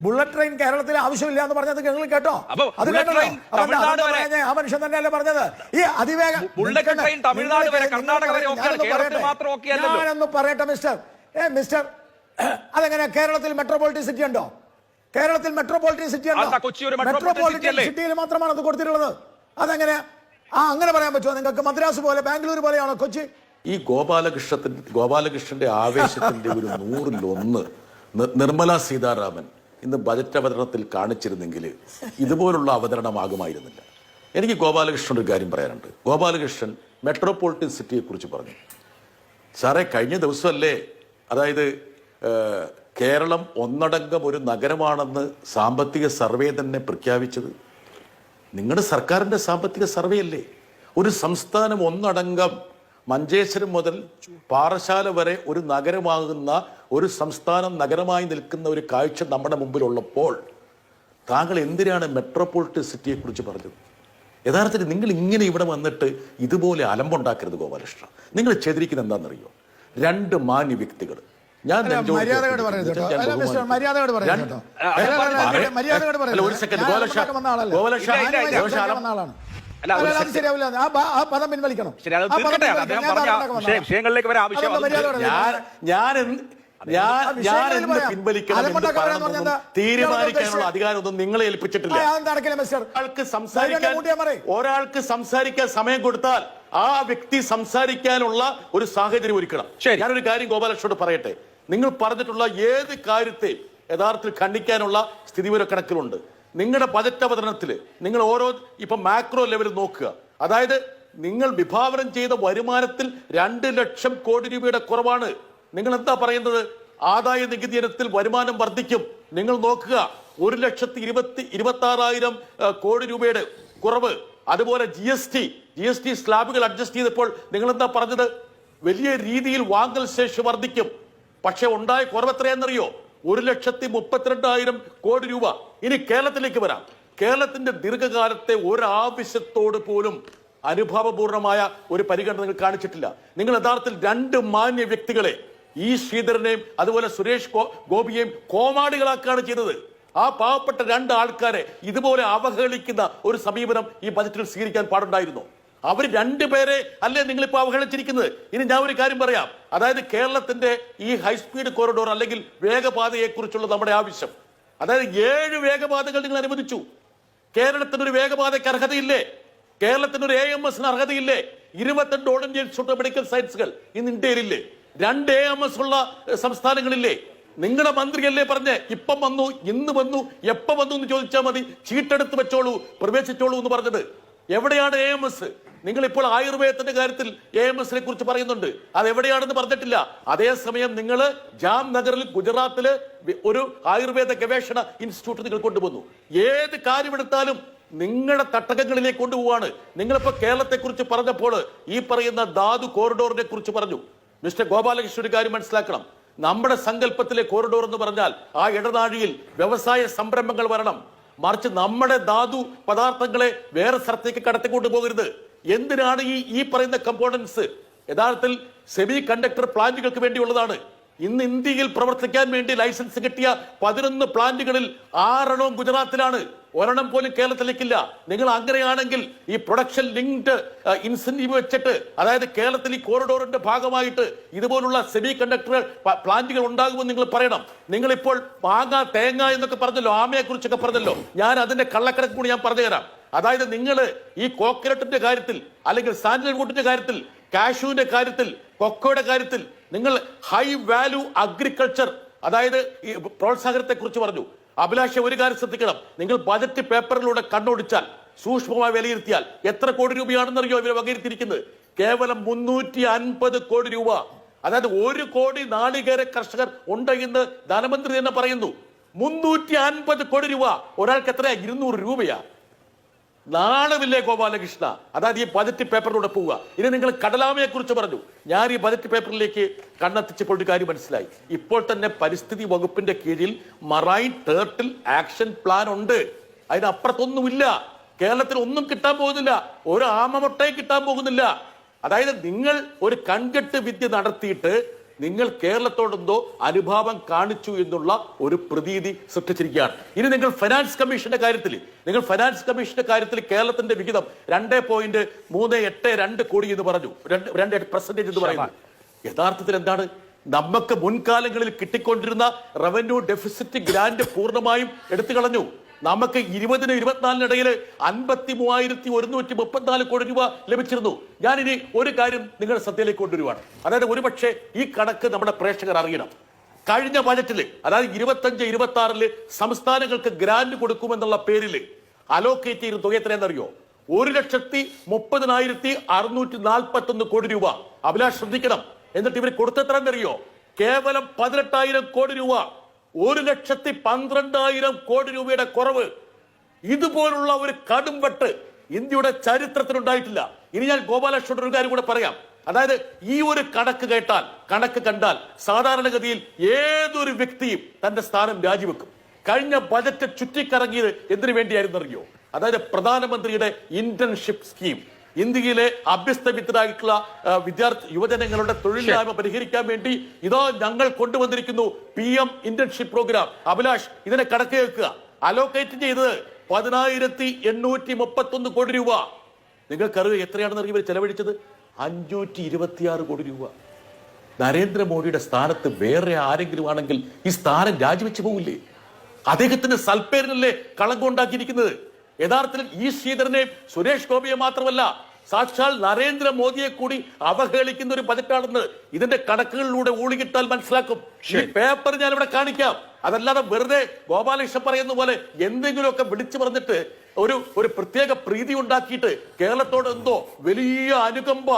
Bullet train കേരളത്തിൽ ആവശ്യമില്ല എന്ന് പറഞ്ഞത് ഞങ്ങൾ കേട്ടോ? അത് ബുള്ളറ്റ് ട്രെയിൻ തമിഴ്നാട് വരെ- ആ മനുഷ്യൻ തന്നെയല്ലേ പറഞ്ഞത്. ഈ അതിവേഗം ബുള്ളറ്റ് ട്രെയിൻ തമിഴ്നാട് വരെ, കർണാടക വരെ പറയട്ടെ. ഞാനൊന്ന് മിസ്റ്റർ ഏ മിസ്റ്റർ അതെങ്ങനെ? കേരളത്തിൽ മെട്രോപൊളിറ്റൻ സിറ്റി ഉണ്ടോ? കേരളത്തിൽ മെട്രോപൊളിറ്റൻ സിറ്റി ഉണ്ടോ? അല്ലേ? സിറ്റിയിൽ മാത്രമാണ് അത് കൊടുത്തിട്ടുള്ളത്. അതെങ്ങനെ? ആ അങ്ങനെ പറയാൻ പറ്റുമോ? നിങ്ങൾക്ക് മദ്രാസ് പോലെ ബാംഗ്ലൂർ പോലെയാണോ കൊച്ചി? ഈ ഗോപാലകൃഷ്ണത്തിന്റെ ഗോപാലകൃഷ്ണന്റെ ആവേശത്തിന്റെ ഒരു നൂറിലൊന്ന് നിർമ്മല സീതാരാമൻ ഇന്ന് ബജറ്റ് അവതരണത്തിൽ കാണിച്ചിരുന്നെങ്കിൽ ഇതുപോലുള്ള അവതരണമാകുമായിരുന്നില്ല. എനിക്ക് ഗോപാലകൃഷ്ണൻ ഒരു കാര്യം പറയാനുണ്ട്. ഗോപാലകൃഷ്ണൻ മെട്രോപൊളിറ്റൻ സിറ്റിയെക്കുറിച്ച് പറഞ്ഞു. സാറേ കഴിഞ്ഞ ദിവസമല്ലേ അതായത് കേരളം ഒന്നടങ്കം ഒരു നഗരമാണെന്ന് സാമ്പത്തിക സർവേ തന്നെ പ്രഖ്യാപിച്ചത്. നിങ്ങളുടെ സർക്കാരിന്റെ സാമ്പത്തിക സർവേ അല്ലേ? ഒരു സംസ്ഥാനം ഒന്നടങ്കം മഞ്ചേശ്വരം മുതൽ പാറശാല വരെ ഒരു നഗരമാകുന്ന ഒരു സംസ്ഥാനം നഗരമായി നിൽക്കുന്ന ഒരു കാഴ്ച നമ്മുടെ മുമ്പിലുള്ളപ്പോൾ താങ്കൾ എന്തിനാണ് മെട്രോപൊളിറ്റൻ സിറ്റിയെ കുറിച്ച് പറഞ്ഞത് യഥാർത്ഥത്തിൽ നിങ്ങൾ ഇങ്ങനെ ഇവിടെ വന്നിട്ട് ഇതുപോലെ അലമ്പുണ്ടാക്കരുത് ഗോപാലകൃഷ്ണ നിങ്ങൾ ചെയ്തിരിക്കുന്നത് എന്താണെന്നറിയോ രണ്ട് മാന്യ വ്യക്തികൾ ഞാൻ മര്യാദയോട് ചേർത്ത് ഞാൻ മിസ്റ്റർ, ബഹുമാനിക്കുന്നു. മര്യാദയോട് പറയരുത് രണ്ട്- കേട്ടോ. അല്ല, അല്ല, അല്ല, അല്ല, പറയ്- മര്യാദയോട് ഒരു സെക്കൻഡ് ഗോപാലകൃഷ്ണ. ഗോപാലകൃഷ്ണ, ശരിയാവില്ല. ആ പദം പിൻവലിക്കണം. വിഷയങ്ങളിലേക്ക് വരാം ആവശ്യം ഞാൻ ഞാൻ ഞാൻ എന്ത് പിൻവലിക്കണം തീരുമാനിക്കാനുള്ള അധികാരം അധികാരമൊന്നും നിങ്ങളെ ഏൽപ്പിച്ചിട്ടില്ല. ആ, നടക്കില്ല മിസ്റ്റർ? ഒരാൾക്ക് സംസാരിക്കാൻ. ഒരാൾക്ക് സംസാരിക്കാൻ സമയം കൊടുത്താൽ ആ വ്യക്തി സംസാരിക്കാനുള്ള ഒരു സാഹചര്യം ഒരുക്കണം. ഞാനൊരു കാര്യം ഗോപാലകൃഷ്ണനോട് പറയട്ടെ. നിങ്ങൾ പറഞ്ഞിട്ടുള്ള ഏത് കാര്യത്തെയും യഥാർത്ഥത്തിൽ ഖണ്ഡിക്കാനുള്ള സ്ഥിതിവിവരക്കണക്കിലുണ്ട്. നിങ്ങളുടെ ബജറ്റ് അവതരണത്തിൽ നിങ്ങൾ ഓരോ ഇപ്പൊ മാക്രോ ലെവൽ നോക്കുക. അതായത് നിങ്ങൾ വിഭാവനം ചെയ്ത വരുമാനത്തിൽ രണ്ട് ലക്ഷം കോടി രൂപയുടെ കുറവാണ്. നിങ്ങൾ എന്താ പറയുന്നത്? ആദായ നികുതി ഇനത്തിൽ വരുമാനം വർദ്ധിക്കും. നിങ്ങൾ നോക്കുക ഒരു ലക്ഷത്തി ഇരുപത്തി ഇരുപത്തി ആറായിരം കോടി രൂപയുടെ കുറവ്. അതുപോലെ G S T G S T സ്ലാബുകൾ adjust ചെയ്തപ്പോൾ നിങ്ങൾ എന്താ പറഞ്ഞത്? വലിയ രീതിയിൽ വാങ്ങൽ ശേഷി വർദ്ധിക്കും. പക്ഷെ ഉണ്ടായ കുറവ് എത്രയാണെന്നറിയോ? ഒരു ലക്ഷത്തി മുപ്പത്തിരണ്ടായിരം കോടി രൂപ. ഇനി കേരളത്തിലേക്ക് വരാം. കേരളത്തിന്റെ ദീർഘകാലത്തെ ഒരാവശ്യത്തോട് പോലും അനുഭാവപൂർണമായ ഒരു പരിഗണന നിങ്ങൾ കാണിച്ചിട്ടില്ല. നിങ്ങൾ യഥാർത്ഥത്തിൽ രണ്ട് മാന്യ വ്യക്തികളെ ഈ ശ്രീധരനെയും അതുപോലെ സുരേഷ് ഗോപിയെയും കോമാടികളാക്കാണ് ചെയ്തത്. ആ പാവപ്പെട്ട രണ്ട് ആൾക്കാരെ ഇതുപോലെ അവഹേളിക്കുന്ന ഒരു സമീപനം ഈ ബജറ്റിൽ സ്വീകരിക്കാൻ പാടുണ്ടായിരുന്നു. അവർ രണ്ടുപേരെ അല്ലേ നിങ്ങളിപ്പോൾ അവഹേളിച്ചിരിക്കുന്നത്? ഇനി ഞാൻ ഒരു കാര്യം പറയാം. അതായത് കേരളത്തിന്റെ ഈ ഹൈസ്പീഡ് കോറിഡോർ അല്ലെങ്കിൽ വേഗപാതയെക്കുറിച്ചുള്ള നമ്മുടെ ആവശ്യം. അതായത് ഏഴ് വേഗപാതകൾ നിങ്ങൾ അനുവദിച്ചു. കേരളത്തിന് ഒരു വേഗപാതയ്ക്ക് അർഹതയില്ലേ? കേരളത്തിന് ഒരു എ എം എസിന് അർഹതയില്ലേ? ഇരുപത്തെട്ട് ഓൾ ഇന്ത്യ ഓഫ് മെഡിക്കൽ സയൻസുകൾ ഇന്ന് ഇന്ത്യയിലില്ലേ? രണ്ട് എ എം എസ് ഉള്ള സംസ്ഥാനങ്ങളില്ലേ? നിങ്ങളുടെ മന്ത്രിയല്ലേ പറഞ്ഞേ ഇപ്പം വന്നു ഇന്ന് വന്നു എപ്പം വന്നു എന്ന് ചോദിച്ചാൽ മതി. ചീട്ടെടുത്ത് വെച്ചോളൂ പ്രവേശിച്ചോളൂ എന്ന് പറഞ്ഞത്. എവിടെയാണ് എ എം എസ് നിങ്ങൾ ഇപ്പോൾ ആയുർവേദത്തിന്റെ കാര്യത്തിൽ എ എം എസിനെ കുറിച്ച് പറയുന്നുണ്ട്. അത് എവിടെയാണെന്ന് പറഞ്ഞിട്ടില്ല. അതേസമയം നിങ്ങൾ ജാംനഗറിൽ ഗുജറാത്തിൽ വി- ഒരു ആയുർവേദ ഗവേഷണ ഇൻസ്റ്റിറ്റ്യൂട്ട് നിങ്ങൾ കൊണ്ടുവന്നു. ഏത് കാര്യമെടുത്താലും നിങ്ങളുടെ തട്ടകങ്ങളിലേക്ക് കൊണ്ടുപോവാണ്. നിങ്ങളിപ്പോ കേരളത്തെ കുറിച്ച് പറഞ്ഞപ്പോൾ ഈ പറയുന്ന ധാതു കോറിഡോറിനെ കുറിച്ച് പറഞ്ഞു. മിസ്റ്റർ ഗോപാലകൃഷ്ണൻ ഒരു കാര്യം മനസ്സിലാക്കണം. നമ്മുടെ സങ്കല്പത്തിലെ കോറിഡോർ എന്ന് പറഞ്ഞാൽ ആ ഇടനാഴിയിൽ വ്യവസായ സംരംഭങ്ങൾ വരണം. മറിച്ച് നമ്മുടെ ധാതു പദാർത്ഥങ്ങളെ വേറെ സ്ഥലത്തേക്ക് കടത്തിക്കൊണ്ടു പോകരുത്. എന്തിനാണ് ഈ ഈ പറയുന്ന കമ്പോണൻസ് യഥാർത്ഥത്തിൽ സെമി കണ്ടക്ടർ പ്ലാന്റുകൾക്ക് വേണ്ടിയുള്ളതാണ്? ഇന്ന് ഇന്ത്യയിൽ പ്രവർത്തിക്കാൻ വേണ്ടി ലൈസൻസ് കിട്ടിയ പതിനൊന്ന് പ്ലാന്റുകളിൽ ആറെണ്ണവും ഗുജറാത്തിലാണ്. ഒരെണ്ണം പോലും കേരളത്തിലേക്കില്ല. നിങ്ങൾ അങ്ങനെയാണെങ്കിൽ ഈ പ്രൊഡക്ഷൻ ലിങ്ക്ഡ് ഇൻസെന്റീവ് വെച്ചിട്ട് അതായത് കേരളത്തിൽ ഈ കോറിഡോറിന്റെ ഭാഗമായിട്ട് ഇതുപോലുള്ള സെമി കണ്ടക്ടർ പ്ലാന്റുകൾ ഉണ്ടാകുമെന്ന് നിങ്ങൾ പറയണം. നിങ്ങൾ ഇപ്പോൾ മാങ്ങ തേങ്ങ എന്നൊക്കെ പറഞ്ഞല്ലോ ആമയെ കുറിച്ചൊക്കെ പറഞ്ഞല്ലോ. ഞാൻ അതിന്റെ കള്ളക്കണക്ക് കൂടി ഞാൻ പറഞ്ഞു തരാം. അതായത് നിങ്ങൾ ഈ കോക്കനട്ടിന്റെ കാര്യത്തിൽ അല്ലെങ്കിൽ സാൻഡൽ വുഡിന്റെ കാര്യത്തിൽ കാഷുവിന്റെ കാര്യത്തിൽ കൊക്കോയുടെ കാര്യത്തിൽ നിങ്ങൾ ഹൈ വാല്യൂ അഗ്രികൾച്ചർ അതായത് ഈ പ്രോത്സാഹനത്തെ കുറിച്ച് പറഞ്ഞു. അഭിലാഷ ഒരു കാര്യം ശ്രദ്ധിക്കണം. നിങ്ങൾ ബജറ്റ് പേപ്പറിലൂടെ കണ്ണോടിച്ചാൽ സൂക്ഷ്മമായി വിലയിരുത്തിയാൽ എത്ര കോടി രൂപയാണെന്നറിയോ ഇവരെ വകയിരുത്തിയിരിക്കുന്നത്? കേവലം മുന്നൂറ്റി അൻപത് കോടി രൂപ. അതായത് ഒരു കോടി നാളികേര കർഷകർ ഉണ്ട് എന്ന് ധനമന്ത്രി തന്നെ പറയുന്നു. മുന്നൂറ്റി അൻപത് കോടി രൂപ. ഒരാൾക്ക് എത്രയാ? ഇരുന്നൂറ് രൂപയാ. നാണമില്ലേ ഗോപാലകൃഷ്ണ. അതായത് ഈ ബജറ്റ് പേപ്പറിലൂടെ പോവുക. ഇനി നിങ്ങൾ കടലാമയെ കുറിച്ച് പറഞ്ഞു. ഞാൻ ഈ ബജറ്റ് പേപ്പറിലേക്ക് കണ്ണെത്തിച്ചപ്പോൾ ഒരു കാര്യം മനസ്സിലായി. ഇപ്പോൾ തന്നെ പരിസ്ഥിതി വകുപ്പിന്റെ കീഴിൽ മറൈൻ ടേർട്ടിൽ ആക്ഷൻ പ്ലാൻ ഉണ്ട്. അതിനപ്പുറത്തൊന്നുമില്ല. കേരളത്തിൽ ഒന്നും കിട്ടാൻ പോകുന്നില്ല. ഒരു ആമമൊട്ടയും കിട്ടാൻ പോകുന്നില്ല. അതായത് നിങ്ങൾ ഒരു കൺകെട്ട് വിദ്യ നടത്തിയിട്ട് നിങ്ങൾ കേരളത്തോടെന്തോ അനുഭാവം കാണിച്ചു എന്നുള്ള ഒരു പ്രതീതി സൃഷ്ടിച്ചിരിക്കുകയാണ്. ഇനി നിങ്ങൾ ഫിനാൻസ് കമ്മീഷന്റെ കാര്യത്തിൽ നിങ്ങൾ ഫിനാൻസ് കമ്മീഷന്റെ കാര്യത്തിൽ കേരളത്തിന്റെ വിഹിതം രണ്ട് പോയിന്റ് മൂന്ന് എട്ട് രണ്ട് കോടി എന്ന് പറഞ്ഞു. രണ്ട് രണ്ട് പെർസെന്റേജ് എന്ന് പറയുന്നത് യഥാർത്ഥത്തിൽ എന്താണ്? നമുക്ക് മുൻകാലങ്ങളിൽ കിട്ടിക്കൊണ്ടിരുന്ന റവന്യൂ ഡെഫിസിറ്റ് ഗ്രാന്റ് പൂർണമായും എടുത്തു കളഞ്ഞു നമുക്ക് ഇരുപതിന് ഇരുപത്തിനാലിനിടയിൽ അൻപത്തി മൂവായിരത്തി ഒരുന്നൂറ്റി മുപ്പത്തിനാല് കോടി രൂപ ലഭിച്ചിരുന്നു. ഞാനിനി ഒരു കാര്യം നിങ്ങളുടെ ശ്രദ്ധയിലേക്ക് കൊണ്ടുവരുവാണ്. അതായത് ഒരുപക്ഷെ ഈ കണക്ക് നമ്മുടെ പ്രേക്ഷകർ അറിയണം. കഴിഞ്ഞ ബജറ്റിൽ അതായത് ഇരുപത്തഞ്ച് ഇരുപത്തി ആറിൽ സംസ്ഥാനങ്ങൾക്ക് ഗ്രാന്റ് കൊടുക്കുമെന്നുള്ള പേരിൽ അലോക്കേറ്റ് ചെയ്ത തുക എത്രയെന്നറിയോ ഒരു ലക്ഷത്തി മുപ്പതിനായിരത്തി അറുന്നൂറ്റി നാൽപ്പത്തി ഒന്ന് കോടി രൂപ. അഭിലാഷ് ശ്രദ്ധിക്കണം. എന്നിട്ട് ഇവർ കൊടുത്തെത്രയെന്നറിയോ കേവലം പതിനെട്ടായിരം കോടി രൂപ. ഒരു ലക്ഷത്തി പന്ത്രണ്ടായിരം കോടി രൂപയുടെ കുറവ്. ഇതുപോലുള്ള ഒരു കടും വെട്ട് ഇന്ത്യയുടെ ചരിത്രത്തിനുണ്ടായിട്ടില്ല. ഇനി ഞാൻ ഗോപാലകൃഷ്ണൻ ഒരു കാര്യം കൂടെ പറയാം. അതായത് ഈ ഒരു കണക്ക് കേട്ടാൽ കണക്ക് കണ്ടാൽ സാധാരണഗതിയിൽ ഏതൊരു വ്യക്തിയും തന്റെ സ്ഥാനം രാജിവെക്കും. കഴിഞ്ഞ ബജറ്റ് ചുറ്റിക്കറങ്ങിയത് എന്തിനു വേണ്ടിയായിരുന്നു അറിയോ അതായത് പ്രധാനമന്ത്രിയുടെ ഇന്റേൺഷിപ്പ് സ്കീം ഇന്ത്യയിലെ അഭ്യസ്തവിദ്യരായിട്ടുള്ള വിദ്യാർത്ഥി യുവജനങ്ങളുടെ തൊഴിലില്ലായ്മ പരിഹരിക്കാൻ വേണ്ടി ഇതോ ഞങ്ങൾ കൊണ്ടുവന്നിരിക്കുന്നു P M internship programme Abhilash ഇതിനെ കണക്ക് കേൾക്കുക. അലോക്കേറ്റ് ചെയ്തത് പതിനായിരത്തി എണ്ണൂറ്റി മുപ്പത്തി ഒന്ന് കോടി രൂപ. നിങ്ങൾക്കറിയാം എത്രയാണെന്ന് അറിയുമ്പോൾ ചെലവഴിച്ചത് അഞ്ഞൂറ്റി ഇരുപത്തിയാറ് കോടി രൂപ. നരേന്ദ്രമോദിയുടെ സ്ഥാനത്ത് വേറെ ആരെങ്കിലും ആണെങ്കിൽ ഈ സ്ഥാനം രാജിവെച്ചു പോകില്ലേ അദ്ദേഹത്തിന് സൽപ്പേരിനല്ലേ കളങ്കം ഉണ്ടാക്കിയിരിക്കുന്നത് യഥാർത്ഥത്തിൽ ഈ ശ്രീധരനെ സുരേഷ് ഗോപിയെ മാത്രമല്ല സാക്ഷാൽ നരേന്ദ്രമോദിയെ കൂടി അവഹേളിക്കുന്ന ഒരു ബജറ്റാണെന്ന് ഇതിന്റെ കണക്കുകളിലൂടെ ഊളികിട്ടാൽ മനസ്സിലാക്കും. ഈ പേപ്പർ ഞാൻ ഇവിടെ കാണിക്കാം. അതല്ലാതെ വെറുതെ ഗോപാലകൃഷ്ണൻ പറയുന്ന പോലെ എന്തെങ്കിലുമൊക്കെ വിളിച്ചു പറഞ്ഞിട്ട് ഒരു ഒരു പ്രത്യേക പ്രീതി ഉണ്ടാക്കിയിട്ട് കേരളത്തോട് എന്തോ വലിയ അനുകമ്പ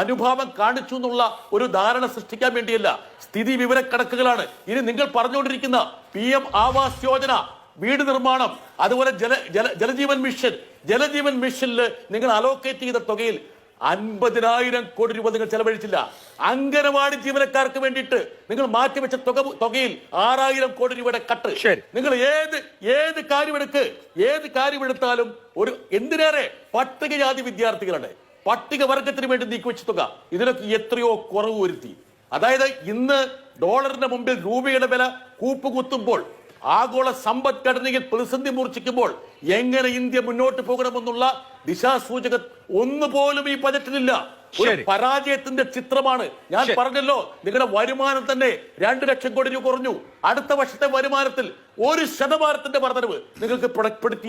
അനുഭാവം കാണിച്ചു എന്നുള്ള ഒരു ധാരണ സൃഷ്ടിക്കാൻ വേണ്ടിയല്ല. സ്ഥിതി വിവരക്കണക്കുകളാണ്. ഇനി നിങ്ങൾ പറഞ്ഞുകൊണ്ടിരിക്കുന്ന പി എം ആവാസ് യോജന വീട് നിർമ്മാണം അതുപോലെ ജല ജല ജലജീവൻ മിഷൻ. ജലജീവൻ മിഷനിൽ നിങ്ങൾ അലോക്കേറ്റ് ചെയ്ത തുകയിൽ അൻപതിനായിരം കോടി രൂപ നിങ്ങൾ ചെലവഴിച്ചില്ല. അംഗനവാടി ജീവനക്കാർക്ക് വേണ്ടിയിട്ട് നിങ്ങൾ മാറ്റിവെച്ച തുക തുകയിൽ ആറായിരം കോടി രൂപയുടെ കട്ട് നിങ്ങൾ ഏത് ഏത് കാര്യമെടുക്ക് ഏത് കാര്യമെടുത്താലും ഒരു എന്തിനേറെ പട്ടികജാതി വിദ്യാർത്ഥികളുടെ പട്ടികവർഗത്തിന് വേണ്ടി നീക്കിവെച്ച തുക. ഇതിനൊക്കെ എത്രയോ കുറവ് വരുത്തി. അതായത് ഇന്ന് ഡോളറിന്റെ മുമ്പിൽ രൂപയുടെ വില കൂപ്പുകുത്തുമ്പോൾ ആഗോള സമ്പദ്ഘടനയിൽ പ്രതിസന്ധി മൂർച്ഛിക്കുമ്പോൾ എങ്ങനെ ഇന്ത്യ മുന്നോട്ട് പോകണമെന്നുള്ള ദിശാസൂചക ഒന്നുപോലും ഈ ബജറ്റിലില്ല. ഒരു പരാജയത്തിന്റെ ചിത്രമാണ്. ഞാൻ പറഞ്ഞല്ലോ നിങ്ങളുടെ വരുമാനം തന്നെ രണ്ട് ലക്ഷം കോടി രൂപ കുറഞ്ഞു. അടുത്ത വർഷത്തെ വരുമാനത്തിൽ ഒരു ശതമാനത്തിന്റെ വർധനവ് നിങ്ങൾക്ക്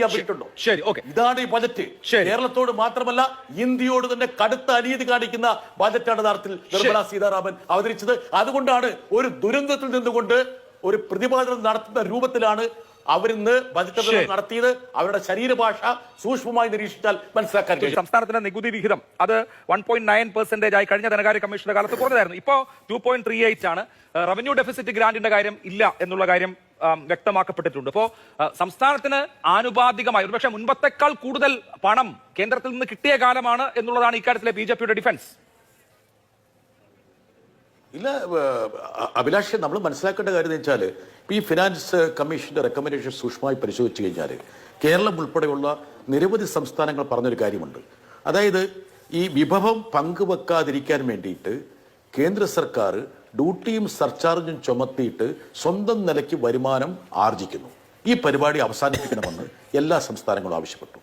പറ്റുന്നുണ്ടോ? ശരി ഓക്കെ. ഇതാണ് ഈ ബജറ്റ്. കേരളത്തോട് മാത്രമല്ല ഇന്ത്യയോട് തന്നെ കടുത്ത അനീതി കാണിക്കുന്ന ബജറ്റാണ് യഥാർത്ഥത്തിൽ നിർമ്മല സീതാരാമൻ അവതരിച്ചത്. അതുകൊണ്ടാണ് ഒരു ദുരന്തത്തിൽ നിന്നുകൊണ്ട് ഒരു പ്രതിപാദനം നടത്തുന്ന രൂപത്തിലാണ് അവരിന്ന് ബജറ്റ് നടത്തിയത്. അവരുടെ ശരീരഭാഷ സൂക്ഷ്മമായി നിരീക്ഷിച്ചാൽ മനസ്സിലാക്കാൻ കഴിയും. സംസ്ഥാനത്തിന്റെ നികുതി വിഹിതം അത് വൺ പോയിന്റ് നയൻ പെർസെന്റേജ് ആയി കഴിഞ്ഞ ധനകാര്യ കമ്മീഷന്റെ കാലത്ത് കുറഞ്ഞതായിരുന്നു. ഇപ്പോ ടു പോയിന്റ് ത്രീ എയ്റ്റ് ആണ്. റവന്യൂ ഡെഫിസിറ്റ് ഗ്രാന്റിന്റെ കാര്യം ഇല്ല എന്നുള്ള കാര്യം വ്യക്തമാക്കപ്പെട്ടിട്ടുണ്ട്. അപ്പോ സംസ്ഥാനത്തിന് ആനുപാതികമായി ഒരുപക്ഷെ മുൻപത്തെക്കാൾ കൂടുതൽ പണം കേന്ദ്രത്തിൽ നിന്ന് കിട്ടിയ കാലമാണ് എന്നുള്ളതാണ് ഇക്കാര്യത്തിലെ ബി ജെ പിയുടെ ഡിഫൻസ്. ഇല്ല അഭിലാഷ് നമ്മൾ മനസ്സിലാക്കേണ്ട കാര്യം എന്ന് വെച്ചാൽ ഈ ഫിനാൻസ് കമ്മീഷന്റെ റെക്കമെൻഡേഷൻ സൂക്ഷ്മമായി പരിശോധിച്ചു കഴിഞ്ഞാൽ കേരളം ഉൾപ്പെടെയുള്ള നിരവധി സംസ്ഥാനങ്ങൾ പറഞ്ഞൊരു കാര്യമുണ്ട്. അതായത് ഈ വിഭവം പങ്കുവെക്കാതിരിക്കാൻ വേണ്ടിയിട്ട് കേന്ദ്ര സർക്കാർ ഡ്യൂട്ടിയും സർചാർജും ചുമത്തിയിട്ട് സ്വന്തം നിലയ്ക്ക് വരുമാനം ആർജിക്കുന്നു. ഈ പരിപാടി അവസാനിപ്പിക്കണമെന്ന് എല്ലാ സംസ്ഥാനങ്ങളും ആവശ്യപ്പെട്ടു.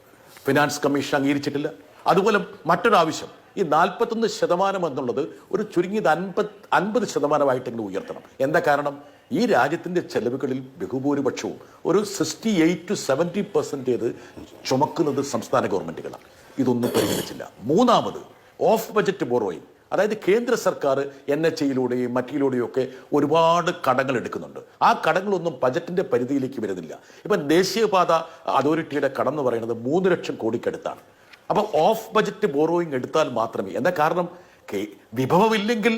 ഫിനാൻസ് കമ്മീഷൻ അംഗീകരിച്ചിട്ടില്ല. അതുപോലെ മറ്റൊരു ആവശ്യം ഈ നാൽപ്പത്തൊന്ന് ശതമാനം എന്നുള്ളത് ഒരു ചുരുങ്ങിയത് അൻപത് അൻപത് ശതമാനമായിട്ടെങ്കിലും ഉയർത്തണം. എന്താ കാരണം? ഈ രാജ്യത്തിന്റെ ചെലവുകളിൽ ബഹുഭൂരിപക്ഷവും ഒരു sixty eight to seventy percentage ചുമക്കുന്നത് സംസ്ഥാന ഗവൺമെന്റുകളാണ്. ഇതൊന്നും പരിഗണിച്ചില്ല. മൂന്നാമത് ഓഫ് ബജറ്റ് ബോറോയിങ് അതായത് കേന്ദ്ര സർക്കാർ എൻ എച്ച് ഐയിലൂടെയും മറ്റിലൂടെയും ഒക്കെ ഒരുപാട് കടങ്ങൾ എടുക്കുന്നുണ്ട്. ആ കടങ്ങളൊന്നും ബജറ്റിന്റെ പരിധിയിലേക്ക് വരുന്നില്ല. ഇപ്പം ദേശീയപാത അതോറിറ്റിയുടെ കടം എന്ന് പറയുന്നത് മൂന്ന് ലക്ഷം കോടിക്കടുത്താണ്. അപ്പം ഓഫ് ബജറ്റ് ബോറോയിങ് എടുത്താൽ മാത്രമേ. എന്താ കാരണം? വിഭവമില്ലെങ്കിൽ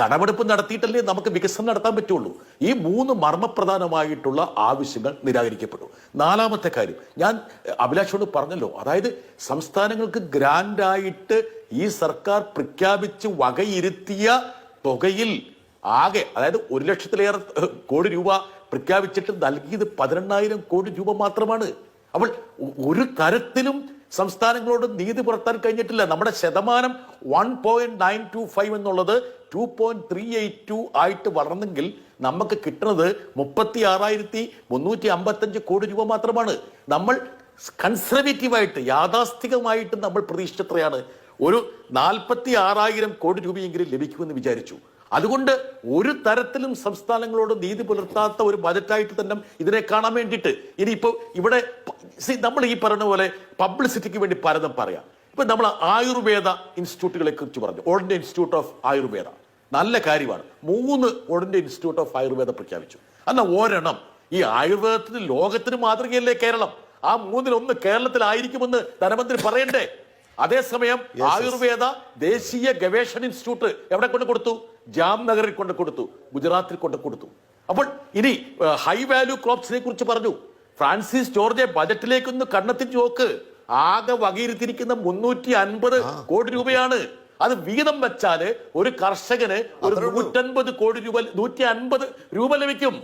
കടമെടുപ്പ് നടത്തിയിട്ടല്ലേ നമുക്ക് വികസനം നടത്താൻ പറ്റുള്ളൂ. ഈ മൂന്ന് മർമ്മപ്രധാനമായിട്ടുള്ള ആവശ്യങ്ങൾ നിരാകരിക്കപ്പെട്ടു നാലാമത്തെ കാര്യം ഞാൻ അഭിലാഷോട് പറഞ്ഞല്ലോ. അതായത് സംസ്ഥാനങ്ങൾക്ക് ഗ്രാൻഡായിട്ട് ഈ സർക്കാർ പ്രഖ്യാപിച്ച് വകയിരുത്തിയ തുകയിൽ ആകെ അതായത് ഒരു ലക്ഷത്തിലേറെ കോടി രൂപ പ്രഖ്യാപിച്ചിട്ട് നൽകിയത് പതിനെണ്ണായിരം കോടി രൂപ മാത്രമാണ്. അപ്പോൾ ഒരു തരത്തിലും സംസ്ഥാനങ്ങളോട് നീതി പുലർത്താൻ കഴിഞ്ഞിട്ടില്ല. നമ്മുടെ ശതമാനം one point nine two five എന്നുള്ളത് two point three eight two ആയിട്ട് വളർന്നെങ്കിൽ നമുക്ക് കിട്ടുന്നത് മുപ്പത്തി ആറായിരത്തി മുന്നൂറ്റി അമ്പത്തഞ്ച് കോടി രൂപ മാത്രമാണ്. നമ്മൾ കൺസർവേറ്റീവായിട്ട് യാഥാസ്ഥികമായിട്ട് നമ്മൾ പ്രതീക്ഷിച്ചത്രയാണ്. ഒരു നാൽപ്പത്തി ആറായിരം കോടി രൂപയെങ്കിലും ലഭിക്കുമെന്ന് വിചാരിച്ചു. അതുകൊണ്ട് ഒരു തരത്തിലും സംസ്ഥാനങ്ങളോട് നീതി പുലർത്താത്ത ഒരു ബജറ്റായിട്ട് തന്നെ ഇതിനെ കാണാൻ വേണ്ടിയിട്ട് ഇനിയിപ്പോൾ ഇവിടെ നമ്മൾ ഈ പറയുന്ന പോലെ പബ്ലിസിറ്റിക്ക് വേണ്ടി പലതും പറയാം. ഇപ്പം നമ്മൾ ആയുർവേദ ഇൻസ്റ്റിറ്റ്യൂട്ടുകളെ കുറിച്ച് പറഞ്ഞു. Old institute of Ayurveda. നല്ല കാര്യമാണ്. മൂന്ന് ഓൾഡ് ഇൻസ്റ്റിറ്റ്യൂട്ട് ഓഫ് ആയുർവേദ പ്രഖ്യാപിച്ചു. എന്നാൽ ഒരെണ്ണം ഈ ആയുർവേദത്തിന് ലോകത്തിന് മാതൃകയല്ലേ കേരളം? ആ മൂന്നിലൊന്ന് കേരളത്തിലായിരിക്കുമെന്ന് ധനമന്ത്രി പറയണ്ടേ? അതേസമയം ആയുർവേദ ദേശീയ ഗവേഷണ ഇൻസ്റ്റിറ്റ്യൂട്ട് എവിടെ കൊണ്ട് കൊടുത്തു? ജാംനഗറിൽ കൊണ്ട് കൊടുത്തു ഗുജറാത്തിൽ കൊണ്ട് കൊടുത്തു. അപ്പോൾ ഇനി ഹൈ വാല്യൂ ക്രോപ്സിനെ കുറിച്ച് പറഞ്ഞു. ഫ്രാൻസിസ് ജോർജെ ബജറ്റിലേക്കൊന്ന് കണ്ണത്തിൽ നോക്ക് ആകെ വകയിരുത്തിയിരിക്കുന്ന മുന്നൂറ്റി അൻപത് കോടി രൂപയാണ്. അത് വീതം വെച്ചാൽ ഒരു കർഷകന് ഒരു. നൂറ്റൻപത് കോടി രൂപ നൂറ്റി അൻപത് രൂപ ലഭിക്കും.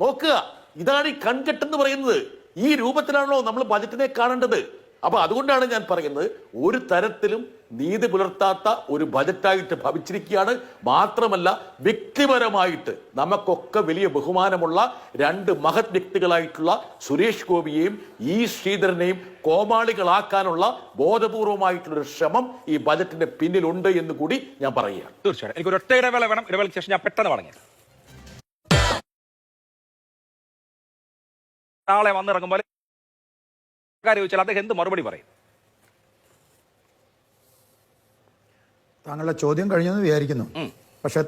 നോക്കുക ഇതാണ് ഈ കൺകെട്ട് എന്ന് പറയുന്നത്. ഈ രൂപത്തിലാണല്ലോ നമ്മൾ ബജറ്റിനെ കാണേണ്ടത്. അപ്പൊ അതുകൊണ്ടാണ് ഞാൻ പറയുന്നത് ഒരു തരത്തിലും നീതി പുലർത്താത്ത ഒരു ബജറ്റായിട്ട് ഭവിച്ചിരിക്കുകയാണ്. മാത്രമല്ല വ്യക്തിപരമായിട്ട് നമുക്കൊക്കെ വലിയ ബഹുമാനമുള്ള രണ്ട് മഹത് വ്യക്തികളായിട്ടുള്ള സുരേഷ് ഗോപിയെയും ഈ ശ്രീധരനെയും കോമാളികളാക്കാനുള്ള ബോധപൂർവമായിട്ടുള്ള ശ്രമം ഈ ബജറ്റിന്റെ പിന്നിലുണ്ട് എന്ന് കൂടി ഞാൻ പറയുകയാണ്. തീർച്ചയായിട്ടും. എനിക്ക് ഒരു ഒറ്റ ഇടവേള വേണം. ശേഷം ഞാൻ പെട്ടെന്ന് നാളെ വന്നിറങ്ങുമ്പോൾ കാര്യം ചോദിച്ചാൽ അദ്ദേഹം എന്ത് മറുപടി പറയും? താങ്കളുടെ ചോദ്യം കഴിഞ്ഞെന്ന് വിചാരിക്കുന്നു. പക്ഷേ